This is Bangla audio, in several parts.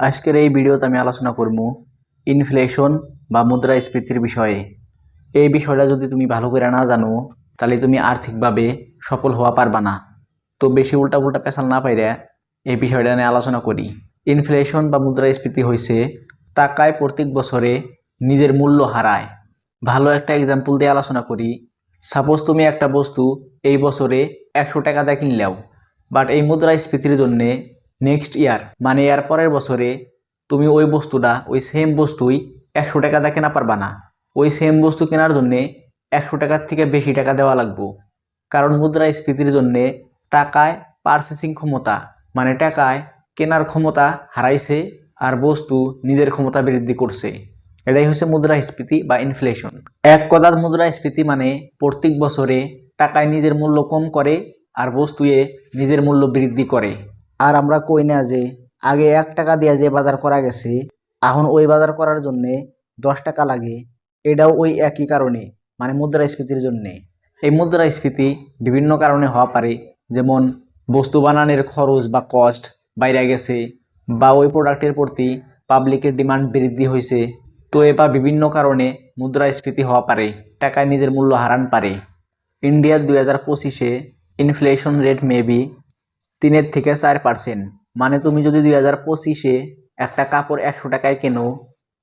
আজকের এই ভিডিওতে আমি আলোচনা করব ইনফ্লেশন বা মুদ্রাস্ফীতির বিষয়ে। এই বিষয়টা যদি তুমি ভালো করে না জানো, তাহলে তুমি আর্থিকভাবে সফল হওয়া পারবা না। তো বেশি উল্টা উল্টা পেশাল না পাইরে এই বিষয়টা নিয়ে আলোচনা করি। ইনফ্লেশন বা মুদ্রাস্ফীতি হয়েছে টাকায় প্রত্যেক বছরে নিজের মূল্য হারায়। ভালো একটা এক্সাম্পল দিয়ে আলোচনা করি। সাপোজ তুমি একটা বস্তু এই বছরে একশো টাকা দিয়ে কিনলেও বাট এই মুদ্রাস্ফীতির জন্যে নেক্সট ইয়ার মানে ইয়ার পরের বছরে তুমি ওই বস্তুটা, ওই সেম বস্তুই একশো টাকা দিয়ে কেনা পারবা না। ওই সেম বস্তু কেনার জন্যে একশো টাকার থেকে বেশি টাকা দেওয়া লাগবো। কারণ মুদ্রাস্ফীতির জন্যে টাকায় পারচেসিং ক্ষমতা মানে টাকায় কেনার ক্ষমতা হারাইছে আর বস্তু নিজের ক্ষমতা বৃদ্ধি করছে। এটাই হচ্ছে মুদ্রাস্ফীতি বা ইনফ্লেশন এক কথার মুদ্রাস্ফীতি মানে প্রত্যেক বছরে টাকায় নিজের মূল্য কম করে আর বস্তুয়ে নিজের মূল্য বৃদ্ধি করে। আর আমরা কই না যে, আগে এক টাকা দিয়ে যে বাজার করা গেছে, এখন ওই বাজার করার জন্যে দশ টাকা লাগে। এটাও ওই একই কারণে মানে মুদ্রাস্ফীতির জন্যে। এই মুদ্রাস্ফীতি বিভিন্ন কারণে হওয়া পারে, যেমন বস্তু বানানোর খরচ বা কস্ট বাইরে গেছে, বা ওই প্রোডাক্টের প্রতি পাবলিকের ডিমান্ড বৃদ্ধি হয়েছে তো এবার বিভিন্ন কারণে মুদ্রাস্ফীতি হওয়া পারে, টাকায় নিজের মূল্য হারান পারে। ইন্ডিয়ার দুই হাজার পঁচিশে ইনফ্লেশন রেট মেবি তিনের থেকে চার পার্সেন্ট মানে তুমি যদি দুই হাজার পঁচিশে একটা কাপড় একশো টাকায় কেনো,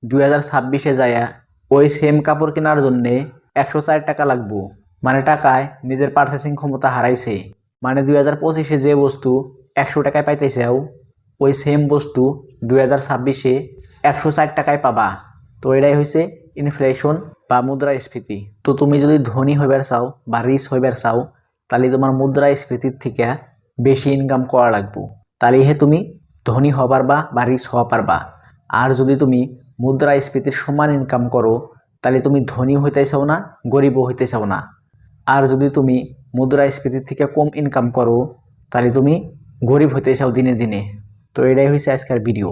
দুই হাজার ছাব্বিশে যায়া ওই সেম কাপড় কেনার জন্যে একশো চার টাকা লাগবো। মানে টাকায় নিজের পারচেসিং ক্ষমতা হারাইছে। মানে দুই হাজার পঁচিশে যে বস্তু একশো টাকায় পাইতেছেও ওই সেম বস্তু দুই হাজার ছাব্বিশে একশো ষাট টাকায় পাবা। তো এটাই হয়েছে ইনফ্লেশন বা মুদ্রাস্ফীতি। তো তুমি যদি ধনী হইবার চাও বা রিচ হইবার চাও, তাহলে তোমার মুদ্রাস্ফীতির থেকে বেশি ইনকাম করা লাগবো। তাহলেহে তুমি ধনী হবার বা বা রিচ হওয়া পারবা। আর যদি তুমি মুদ্রাস্ফীতির সমান ইনকাম করো, তাহলে তুমি ধনী হইতে চাও না গরিবও হইতে চাও না। আর যদি তুমি মুদ্রাস্ফীতির থেকে কম ইনকাম করো, তাহলে তুমি গরিব হইতে চাও দিনে দিনে। তো এটাই হয়েছে আজকের ভিডিও